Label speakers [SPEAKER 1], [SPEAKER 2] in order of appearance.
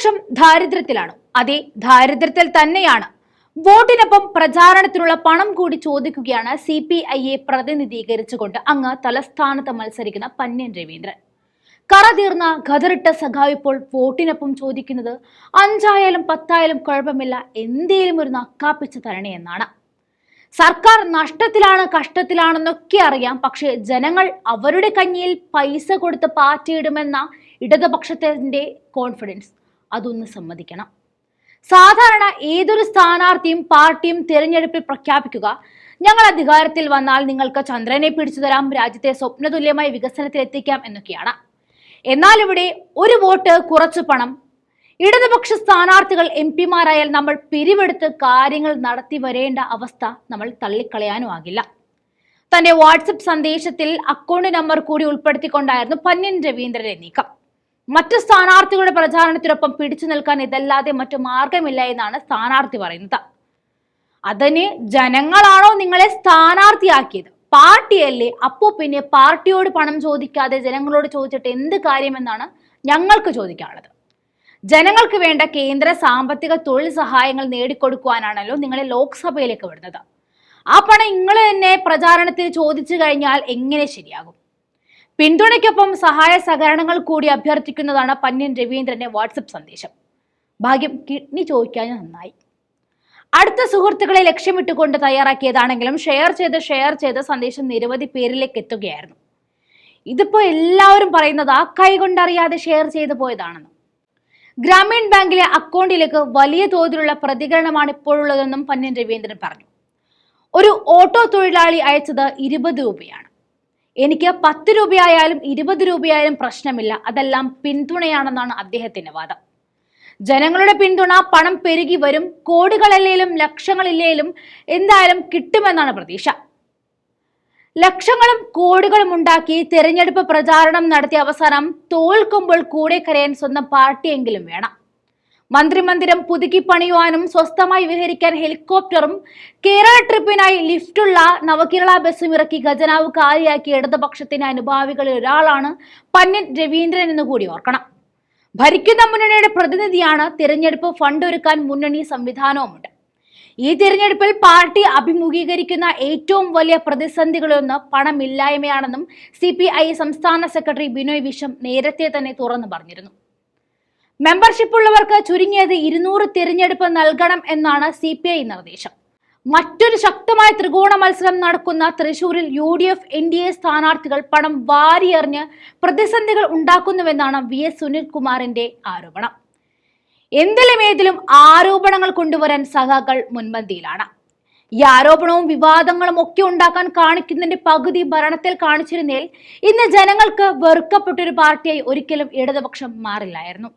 [SPEAKER 1] ഇടതുപക്ഷം ദാരിദ്ര്യത്തിലാണ്. അതേ ദാരിദ്ര്യത്തിൽ തന്നെയാണ്. വോട്ടിനൊപ്പം പ്രചാരണത്തിനുള്ള പണം കൂടി ചോദിക്കുകയാണ് സി പി ഐയെ പ്രതിനിധീകരിച്ചുകൊണ്ട് അങ്ങ് തലസ്ഥാനത്ത് മത്സരിക്കുന്ന പന്ന്യൻ രവീന്ദ്രൻ. കറ തീർന്ന ഖദറിട്ട സഖാവ് ഇപ്പോൾ വോട്ടിനൊപ്പം ചോദിക്കുന്നത് അഞ്ചായാലും പത്തായാലും കുഴപ്പമില്ല എന്തേലും ഒരു നക്കാപ്പിച്ച് തരണേ എന്നാണ്. സർക്കാർ നഷ്ടത്തിലാണ് കഷ്ടത്തിലാണെന്നൊക്കെ അറിയാം പക്ഷേ ജനങ്ങൾ അവരുടെ കഞ്ഞിയിൽ പൈസ കൊടുത്ത് പാറ്റിയിടുമെന്ന ഇടതുപക്ഷത്തിന്റെ കോൺഫിഡൻസ് അതൊന്ന് സമ്മതിക്കണം. സാധാരണ ഏതൊരു സ്ഥാനാർത്ഥിയും പാർട്ടിയും തിരഞ്ഞെടുപ്പിൽ പ്രഖ്യാപിക്കുക ഞങ്ങൾ അധികാരത്തിൽ വന്നാൽ നിങ്ങൾക്ക് ചന്ദ്രനെ പിടിച്ചു തരാം രാജ്യത്തെ സ്വപ്നതുല്യമായ വികസനത്തിൽ എത്തിക്കാം എന്നൊക്കെയാണ്. എന്നാൽ ഇവിടെ ഒരു വോട്ട് കുറച്ച് പണം. ഇടതുപക്ഷ സ്ഥാനാർത്ഥികൾ എം പിമാരായാൽ നമ്മൾ പിരിവെടുത്ത് കാര്യങ്ങൾ നടത്തി വരേണ്ട അവസ്ഥ നമ്മൾ തള്ളിക്കളയാനും ആകില്ല. തന്റെ വാട്സപ്പ് സന്ദേശത്തിൽ അക്കൗണ്ട് നമ്പർ കൂടി ഉൾപ്പെടുത്തിക്കൊണ്ടായിരുന്നു പന്യൻ രവീന്ദ്രന്റെ നീക്കം. മറ്റു സ്ഥാനാർത്ഥികളുടെ പ്രചാരണത്തിനൊപ്പം പിടിച്ചു നിൽക്കാൻ ഇതല്ലാതെ മറ്റു മാർഗമില്ല എന്നാണ് സ്ഥാനാർത്ഥി പറയുന്നത്. അതിന് ജനങ്ങളാണോ നിങ്ങളെ സ്ഥാനാർത്ഥിയാക്കിയത്? പാർട്ടിയല്ലേ? അപ്പോ പിന്നെ പാർട്ടിയോട് പണം ചോദിക്കാതെ ജനങ്ങളോട് ചോദിച്ചിട്ട് എന്ത് കാര്യമെന്നാണ് ഞങ്ങൾക്ക് ചോദിക്കാനുള്ളത്. ജനങ്ങൾക്ക് വേണ്ട കേന്ദ്ര സാമ്പത്തിക തൊഴിൽ സഹായങ്ങൾ നേടിക്കൊടുക്കുവാനാണല്ലോ നിങ്ങളെ ലോക്സഭയിലേക്ക് വിടുന്നത്. ആ പണം നിങ്ങൾ തന്നെ പ്രചാരണത്തിൽ ചോദിച്ചു കഴിഞ്ഞാൽ എങ്ങനെ ശരിയാകും? പിന്തുണയ്ക്കൊപ്പം സഹായ സഹകരണങ്ങൾ കൂടി അഭ്യർത്ഥിക്കുന്നതാണ് പന്യൻ രവീന്ദ്രന്റെ വാട്സപ്പ് സന്ദേശം. ഭാഗ്യം കിഡ്നി ചോദിക്കാൻ നന്നായി. അടുത്ത സുഹൃത്തുക്കളെ ലക്ഷ്യമിട്ടുകൊണ്ട് തയ്യാറാക്കിയതാണെങ്കിലും ഷെയർ ചെയ്ത് ഷെയർ ചെയ്ത് സന്ദേശം നിരവധി പേരിലേക്ക് എത്തുകയായിരുന്നു. ഇതിപ്പോ എല്ലാവരും പറയുന്നത് ആ കൈ കൊണ്ടറിയാതെ ഷെയർ ചെയ്തു പോയതാണെന്ന്. ഗ്രാമീൺ ബാങ്കിലെ അക്കൗണ്ടിലേക്ക് വലിയ തോതിലുള്ള പ്രതികരണമാണ് ഇപ്പോഴുള്ളതെന്നും പന്യൻ രവീന്ദ്രൻ പറഞ്ഞു. ഒരു ഓട്ടോ തൊഴിലാളി അയച്ചത് ഇരുപത് രൂപയാണ്. എനിക്ക് പത്ത് രൂപയായാലും ഇരുപത് രൂപയായാലും പ്രശ്നമില്ല. അതെല്ലാം പിന്തുണയാണെന്നാണ് അദ്ദേഹത്തിന്റെ വാദം. ജനങ്ങളുടെ പിന്തുണ പണം പെരുകി വരും. കോടികളല്ലേലും ലക്ഷങ്ങളില്ലേലും എന്തായാലും കിട്ടുമെന്നാണ് പ്രതീക്ഷ. ലക്ഷങ്ങളും കോടികളും ഉണ്ടാക്കി തെരഞ്ഞെടുപ്പ് പ്രചാരണം നടത്തിയ അവസാനം തോൽക്കുമ്പോൾ കൂടെ കരയാൻ സ്വന്തം പാർട്ടിയെങ്കിലും വേണം. മന്ത്രിമന്ദിരം പുതുക്കി പണിയുവാനും സ്വസ്ഥമായി വിഹരിക്കാൻ ഹെലികോപ്റ്ററും കേരള ട്രിപ്പിനായി ലിഫ്റ്റുള്ള നവകേരള ബസ്സും ഇറക്കി ഖജനാവ് കാലിയാക്കിയ ഇടതുപക്ഷത്തിന് അനുഭാവികളിൽ ഒരാളാണ് പന്നൻ രവീന്ദ്രൻ എന്ന് കൂടി ഓർക്കണം. ഭരിക്കുന്ന മുന്നണിയുടെ പ്രതിനിധിയാണ് തിരഞ്ഞെടുപ്പ് ഫണ്ട് ഒരുക്കാൻ മുന്നണി സംവിധാനവുമുണ്ട്. ഈ തിരഞ്ഞെടുപ്പിൽ പാർട്ടി അഭിമുഖീകരിക്കുന്ന ഏറ്റവും വലിയ പ്രതിസന്ധികളൊന്ന് പണമില്ലായ്മയാണെന്നും സി സംസ്ഥാന സെക്രട്ടറി ബിനോയ് വിശ്വം നേരത്തെ തന്നെ തുറന്നു പറഞ്ഞിരുന്നു. മെമ്പർഷിപ്പ് ഉള്ളവർക്ക് ചുരുങ്ങിയത് ഇരുന്നൂറ് തിരഞ്ഞെടുപ്പ് നൽകണം എന്നാണ് സി പി ഐ നിർദ്ദേശം. മറ്റൊരു ശക്തമായ ത്രികോണ മത്സരം നടക്കുന്ന തൃശൂരിൽ U D F N D A സ്ഥാനാർത്ഥികൾ പണം വാരിയെറിഞ്ഞ് പ്രതിസന്ധികൾ ഉണ്ടാക്കുന്നുവെന്നാണ് വി എസ് സുനിൽകുമാറിന്റെ ആരോപണം. എന്തിലും ഏതിലും ആരോപണങ്ങൾ കൊണ്ടുവരാൻ സഖാക്കൾ മുൻപന്തിയിലാണ്. ഈ ആരോപണവും വിവാദങ്ങളും ഒക്കെ ഉണ്ടാക്കാൻ കാണിക്കുന്നതിന്റെ പകുതി ഭരണത്തിൽ കാണിച്ചിരുന്നേൽ ഇന്ന് ജനങ്ങൾക്ക് വെറുക്കപ്പെട്ടൊരു പാർട്ടിയായി ഒരിക്കലും ഇടതുപക്ഷം മാറില്ലായിരുന്നു.